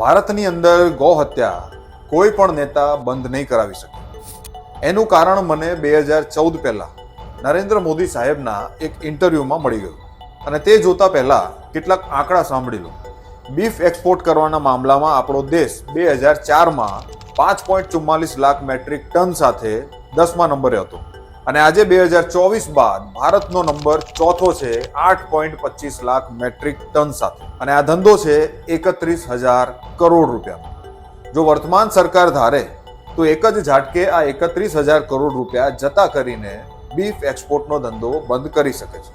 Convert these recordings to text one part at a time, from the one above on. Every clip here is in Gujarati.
ભારતની અંદર ગૌ હત્યા કોઈ પણ નેતા બંધ નહીં કરાવી શકે. એનું કારણ મને બે હજાર ચૌદ પહેલા નરેન્દ્ર મોદી સાહેબના એક ઇન્ટરવ્યૂમાં મળી ગયું. અને તે જોતા પહેલા કેટલાક આંકડા સાંભળી લો. બીફ એક્સપોર્ટ કરવાના મામલામાં આપણો દેશ બે હજાર ચારમાં પાંચ પોઈન્ટ ચુમ્માલીસ લાખ મેટ્રિક ટન સાથે દસમા નંબરે હતો. અને આજે બે હજાર ચોવીસ બાદ ભારતનો નંબર ચોથો છે આઠ પોઈન્ટ પચીસ લાખ મેટ્રિક ટન સાથે. અને આ ધંધો છે એકત્રીસ હજાર કરોડ રૂપિયા જો વર્તમાન સરકાર ધારે તો એક જ ઝાટકે આ એકત્રીસ હજાર કરોડ રૂપિયા જતા કરીને બીફ એક્સપોર્ટનો ધંધો બંધ કરી શકે છે.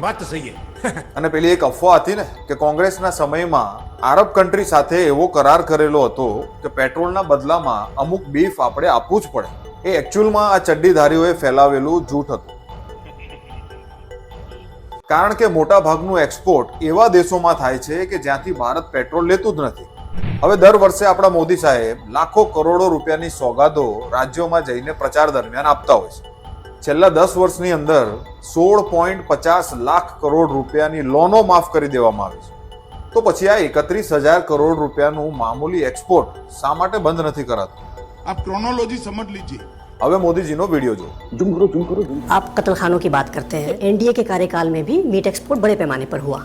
વાત સહી અને પેલી એક અફવા હતી ને કે કોંગ્રેસના સમયમાં આરબ કન્ટ્રી સાથે એવો કરાર કરેલો હતો કે પેટ્રોલના બદલામાં અમુક બીફ આપણે આપવું જ પડે. એ એકચ્યુઅલમાં આ ચડ્ડીધારીઓએ ફેલાવેલું જૂઠ હતું. કારણ કે મોટા ભાગનું એક્સપોર્ટ એવા દેશોમાં થાય છે કે જ્યાંથી ભારત પેટ્રોલ લેતું જ નથી. હવે દર વર્ષે આપણા મોદી સાહેબ લાખો કરોડો રૂપિયાની સોગાદો રાજ્યોમાં જઈને પ્રચાર દરમિયાન આપતા હોય છે. છેલ્લા દસ વર્ષની અંદર સોળ પોઈન્ટ પચાસ લાખ કરોડ રૂપિયાની લોનો માફ કરી દેવામાં આવી છે. તો પછી આ એકત્રીસ હજાર કરોડ રૂપિયાનું મામૂલી એક્સપોર્ટ શા માટે બંધ નથી કરાતું? આપ ક્રોનોલોજી સમજ લીજીએ. હવે મોદીજીનો વિડીયો જો जूम करो जूम करो जूम आप कत्ल खानों की बात करते हैं एनडीए के कार्यकाल में भी मीट एक्सपोर्ट बड़े पैमाने पर हुआ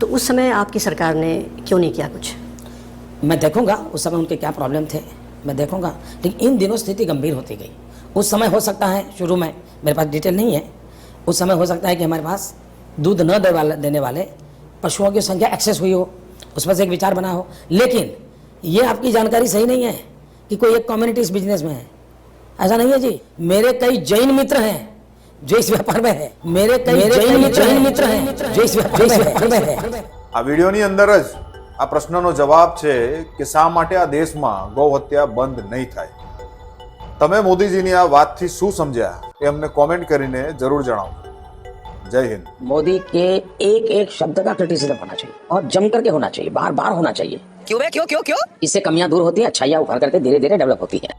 तो उस समय आपकी सरकार ने क्यों नहीं किया कुछ मैं देखूंगा उस समय उनके क्या प्रॉब्लम थे मैं देखूंगा लेकिन इन दिनों स्थिति गंभीर होती गई उस समय हो सकता है शुरू में मेरे पास डिटेल नहीं है उस समय हो सकता है कि हमारे पास दूध न दे वाले देने वाले पशुओं की संख्या एक्सेस हुई हो उस पर से एक विचार बना हो लेकिन ये आपकी जानकारी सही नहीं है कि कोई एक कम्युनिटी इस बिजनेस में है ऐसा नहीं है जी मेरे कई जैन मित्र हैं जो इस व्यापार में है मेरे कई जैन जैन मित्र हैं जो इस व्यापार में है આ વિડીયોની અંદર જ આ પ્રશ્નનો જવાબ છે કે શા માટે આ દેશમાં ગૌ હત્યા બંધ નહીં થાય તમે મોદીજીની આ વાતથી શું સમજ્યા એ અમને કોમેન્ટ કરીને જરૂર જણાવો જય હિન્દ मोदी के एक एक शब्द का क्रिटिसिज्म होना चाहिए और जम करके होना चाहिए बार बार होना चाहिए क्यों बे क्यों क्यों क्यों इससे कमियां दूर होती है अच्छाइयां उभर करके धीरे धीरे डेवलप होती है